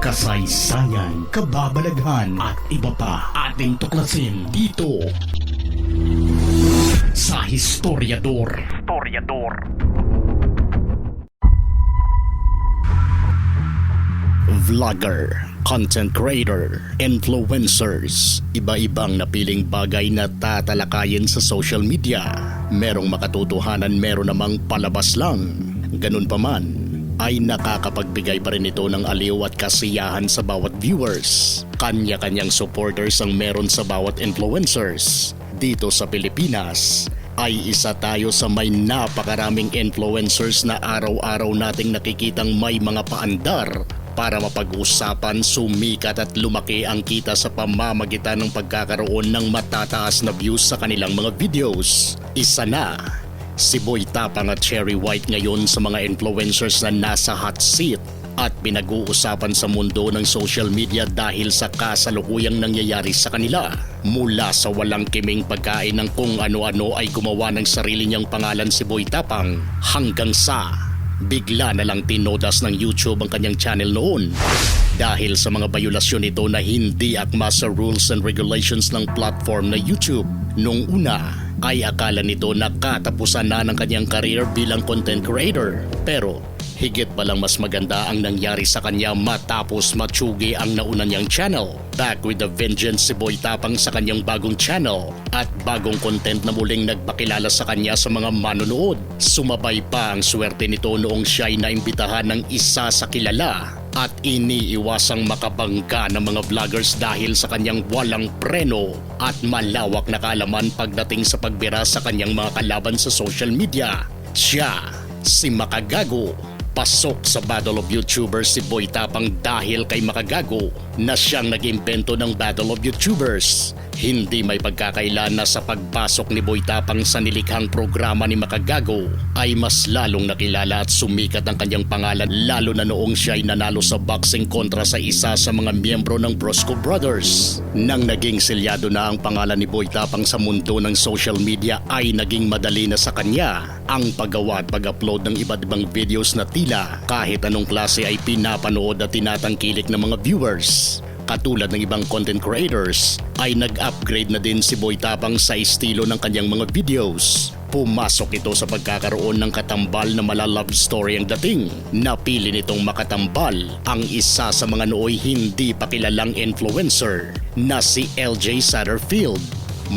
kasaysayan, kababalaghan at iba pa ating tuklasin dito sa Historiador. Historiador. Vlogger, content creator, influencers, iba-ibang napiling bagay na tatalakayin sa social media. Merong makatotohanan, meron namang palabas lang. Ganun pa man, ay nakakapagbigay pa rin ito ng aliw at kasiyahan sa bawat viewers. Kanya-kanyang supporters ang meron sa bawat influencers. Dito sa Pilipinas, ay isa tayo sa may napakaraming influencers na araw-araw nating nakikitang may mga paandar para mapag-usapan, sumikat at lumaki ang kita sa pamamagitan ng pagkakaroon ng matataas na views sa kanilang mga videos. Isa na si Boy Tapang at Cherry White ngayon sa mga influencers na nasa hot seat at pinag-uusapan sa mundo ng social media dahil sa kasalukuyang nangyayari sa kanila. Mula sa walang kiming pagkain ng kung ano-ano ay gumawa ng sarili niyang pangalan si Boy Tapang hanggang sa bigla na lang tinodas ng YouTube ang kanyang channel noon dahil sa mga bayulasyon nito na hindi akma sa rules and regulations ng platform na YouTube. Nung una ay akala nito na katapusan na ng kanyang career bilang content creator. Pero higit pa lang mas maganda ang nangyari sa kanya matapos matsugi ang nauna niyang channel. Back with the vengeance si Boy Tapang sa kanyang bagong channel at bagong content na muling nagpakilala sa kanya sa mga manonood. Sumabay pa ang swerte nito noong siya'y naimbitahan ng isa sa kilala at iniiwasang makabangga ng mga vloggers dahil sa kanyang walang preno at malawak na kaalaman pagdating sa pagbira sa kanyang mga kalaban sa social media. Siya, si Makagago, pasok sa Battle of YouTubers si Boy Tapang dahil kay Makagago na siyang nag-imbento ng Battle of YouTubers. Hindi may pagkakailan sa pagpasok ni Boy Tapang sa nilikhang programa ni Makagago ay mas lalong nakilala at sumikat ang kanyang pangalan lalo na noong siya ay nanalo sa boxing kontra sa isa sa mga miyembro ng Brosco Brothers. Nang naging selyado na ang pangalan ni Boy Tapang sa mundo ng social media ay naging madali na sa kanya ang paggawa at pag-upload ng iba't ibang videos na tila kahit anong klase ay pinapanood at tinatangkilik ng mga viewers. Katulad ng ibang content creators, ay nag-upgrade na din si Boy Tapang sa estilo ng kanyang mga videos. Pumasok ito sa pagkakaroon ng katambal na mala-love story ang dating. Napili nitong makatambal ang isa sa mga nooy hindi pa kilalang influencer na si LJ Satterfield.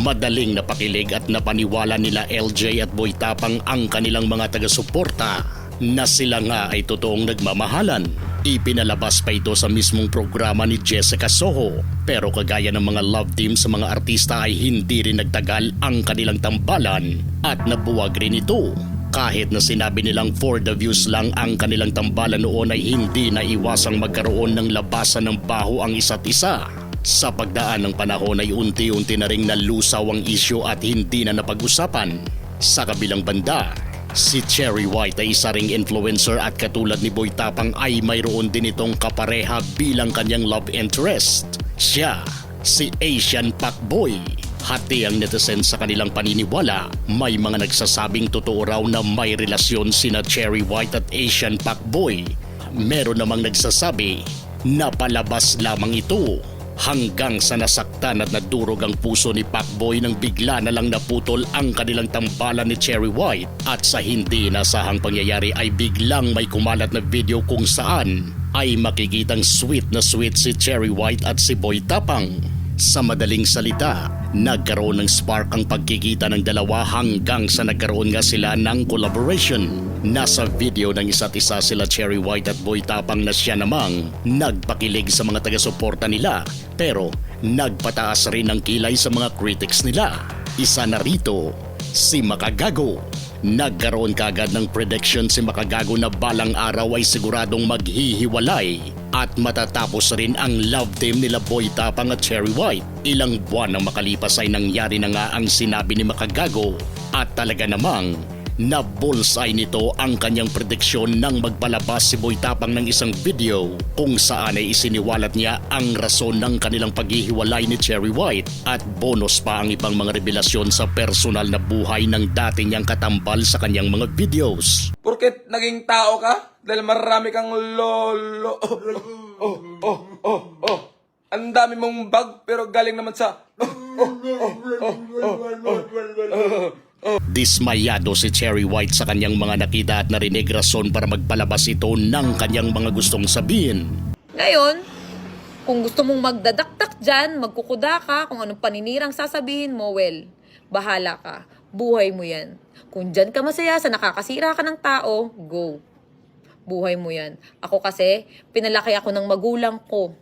Madaling napakilig at napaniwala nila LJ at Boy Tapang ang kanilang mga taga-suporta na sila nga ay totoong nagmamahalan. Ipinalabas pa ito sa mismong programa ni Jessica Soho pero kagaya ng mga love team sa mga artista ay hindi rin nagtagal ang kanilang tambalan at nabuwag rin ito. Kahit na sinabi nilang for the views lang ang kanilang tambalan noon ay hindi na iwasang magkaroon ng labasan ng baho ang isa't isa. Sa pagdaan ng panahon ay unti-unti na ring nalusaw ang isyo at hindi na napag-usapan. Sa kabilang banda, Si Cherry White ay isa ring influencer at katulad ni Boy Tapang ay mayroon din itong kapareha bilang kanyang love interest. Siya, si Asian Boy. Hati ang netizens sa kanilang paniniwala. May mga nagsasabing totoo raw na may relasyon sina Cherry White at Asian Boy. Meron namang nagsasabi na palabas lamang ito hanggang sa nasaktan at nadurog ang puso ni Pacboy nang bigla na lang naputol ang kanilang tambalan ni Cherry White at sa hindi nasahang pangyayari ay biglang may kumalat na video kung saan ay makikitang sweet na sweet si Cherry White at si Boy Tapang. Sa madaling salita, nagkaroon ng spark ang pagkikita ng dalawa hanggang sa nagkaroon nga sila ng collaboration. Nasa video ng isa't isa sila Cherry White at Boy Tapang na siya namang nagpakilig sa mga taga-suporta nila pero nagpataas rin ng kilay sa mga critics nila. Isa na rito, si Makagago. Nagkaroon kagad ng prediction si Makagago na balang araw ay siguradong maghihiwalay at matatapos rin ang love team nila Boy Tapang at Cherry White. Ilang buwan nang makalipas ay nangyari na nga ang sinabi ni Makagago at talaga namang na bullseye nito ang kanyang prediksyon nang magpalabas si Boy Tapang ng isang video kung saan ay isiniwalat niya ang rason ng kanilang paghihiwalay ni Cherry White at bonus pa ang ibang mga revelasyon sa personal na buhay ng dati niyang katambal sa kanyang mga videos. Porket naging tao ka? Dahil marami kang lolo. Oh, oh, oh, oh, oh. Ang dami mong bag pero galing naman sa... Dismayado si Cherry White sa kanyang mga nakita at narinig rason para magpalabas ito ng kanyang mga gustong sabihin. Ngayon, kung gusto mong magdadaktak dyan, magkukuda ka, kung anong paninirang sasabihin mo, well, bahala ka. Buhay mo yan. Kung dyan ka masaya sa nakakasira ka ng tao, go. Buhay mo yan. Ako kasi, pinalaki ako ng magulang ko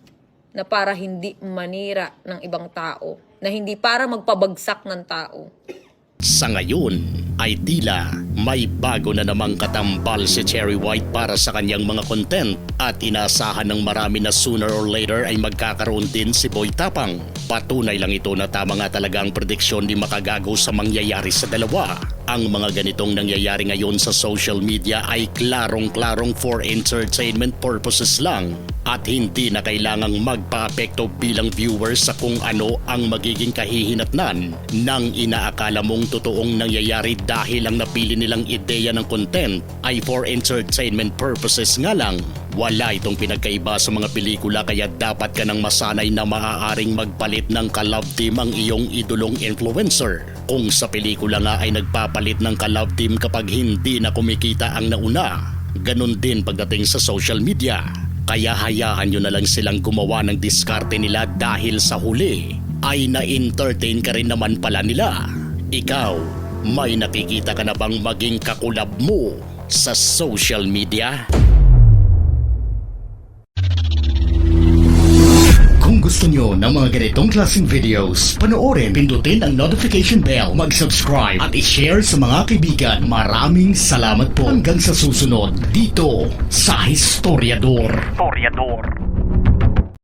na para hindi manira ng ibang tao. Na hindi para magpabagsak ng tao. Sa ngayon ay tila may bago na namang katambal si Cherry White para sa kanyang mga content at inaasahan ng marami na sooner or later ay magkakaroon din si Boy Tapang. Patunay lang ito na tama nga talaga ang prediksyon ni Makagago sa mangyayari sa dalawa. Ang mga ganitong nangyayari ngayon sa social media ay klarong-klarong for entertainment purposes lang at hindi na kailangang magpa-apekto bilang viewers sa kung ano ang magiging kahihinatnan ng inaakala mong totoong nangyayari dahil ang napili nilang ideya ng content ay for entertainment purposes nga lang. Wala itong pinagkaiba sa mga pelikula kaya dapat ka nang masanay na maaaring magpalit ng ka-love team ang iyong idolong influencer. Kung sa pelikula nga ay nagpapalit ng ka-love team kapag hindi na kumikita ang nauna, ganun din pagdating sa social media. Kaya hayaan nyo na lang silang gumawa ng diskarte nila dahil sa huli ay na-entertain ka rin naman pala nila. Ikaw, may nakikita ka na bang maging kakulab mo sa social media? Kung gusto nyo ng mga ganitong klaseng videos, panoorin, pindutin ang notification bell, mag-subscribe at i-share sa mga kaibigan. Maraming salamat po hanggang sa susunod dito sa Historiador. Historiador.